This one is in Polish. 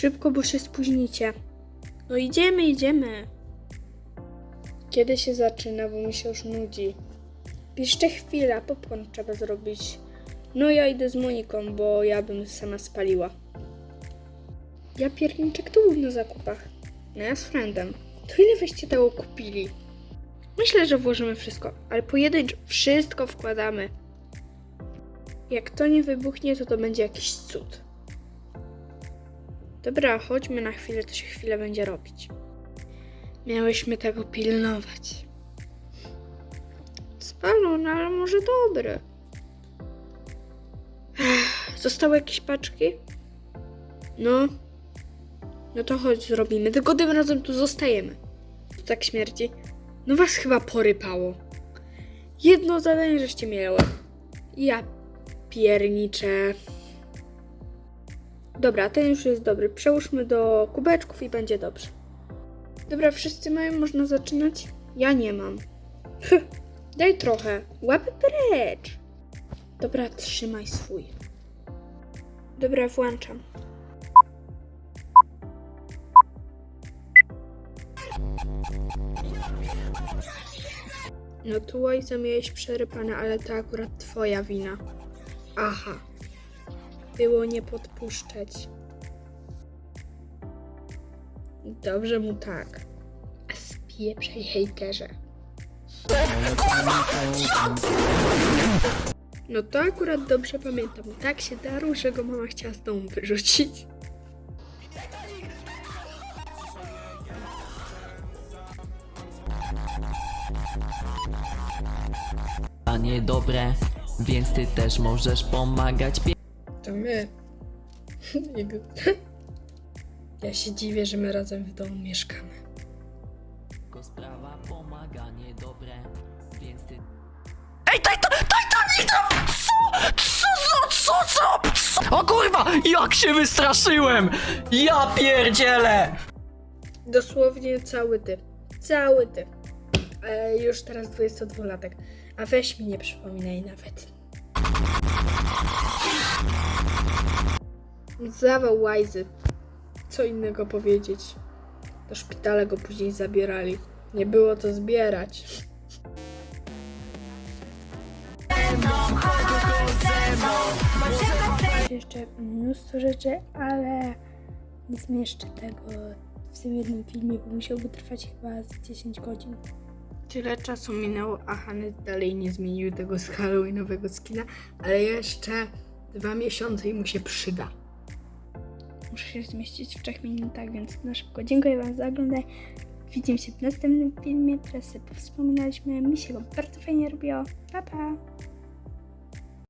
Szybko, bo się spóźnicie. No idziemy, idziemy. Kiedy się zaczyna, bo mi się już nudzi. Jeszcze chwila, popcorn trzeba zrobić. No ja idę z Moniką, bo ja bym sama spaliła. Ja pierniczek tu był na zakupach. No ja z friendem. To ile wyście tego kupili? Myślę, że włożymy wszystko, ale pojedynczo wszystko wkładamy. Jak to nie wybuchnie, to to będzie jakiś cud. Dobra, chodźmy na chwilę, to się chwilę będzie robić. Miałyśmy tego pilnować. Spalone, ale może dobre. Zostały jakieś paczki? No. No to chodź, zrobimy. Tylko tym razem tu zostajemy. Tak śmierdzi. No was chyba porypało. Jedno zadanie żeście miały. Ja pierniczę. Dobra, ten już jest dobry. Przełóżmy do kubeczków i będzie dobrze. Dobra, wszyscy mają, można zaczynać? Ja nie mam. Daj trochę. Łapy precz. Dobra, trzymaj swój. Dobra, włączam. No tu Łajza miałeś przerypane, ale to akurat twoja wina. Aha. Było nie podpuszczać. Dobrze mu tak. A spieprzaj hejterze. No to akurat dobrze pamiętam. Tak się darł, że go mama chciała z domu wyrzucić. a niedobre, więc ty też możesz pomagać To my. Ja się dziwię, że my razem w domu mieszkamy. Tylko sprawa pomaga niedobre, więc ty Ej, daj to, daj to, Nitro! Co? Co, co, co, co, co? O kurwa, jak się wystraszyłem! Ja pierdzielę! Dosłownie cały ty. Cały ty. E, już teraz 22-latek. A weź mi nie przypominaj nawet. Zawał łajzy. Co innego powiedzieć. Do szpitala go później zabierali. Nie było co zbierać. Jeszcze mnóstwo rzeczy, ale nie zmieszczę tego w tym jednym filmie, bo musiałby trwać chyba z 10 godzin. Tyle czasu minęło, a Hany dalej nie zmieniły tego z Halloweenowego skina, ale jeszcze dwa miesiące i mu się przyda. Muszę się zmieścić w 3 minutach, więc na szybko dziękuję Wam za oglądanie. Widzimy się w następnym filmie. Teraz sobie powspominaliśmy. Mi się go bardzo fajnie robiło. Pa, pa!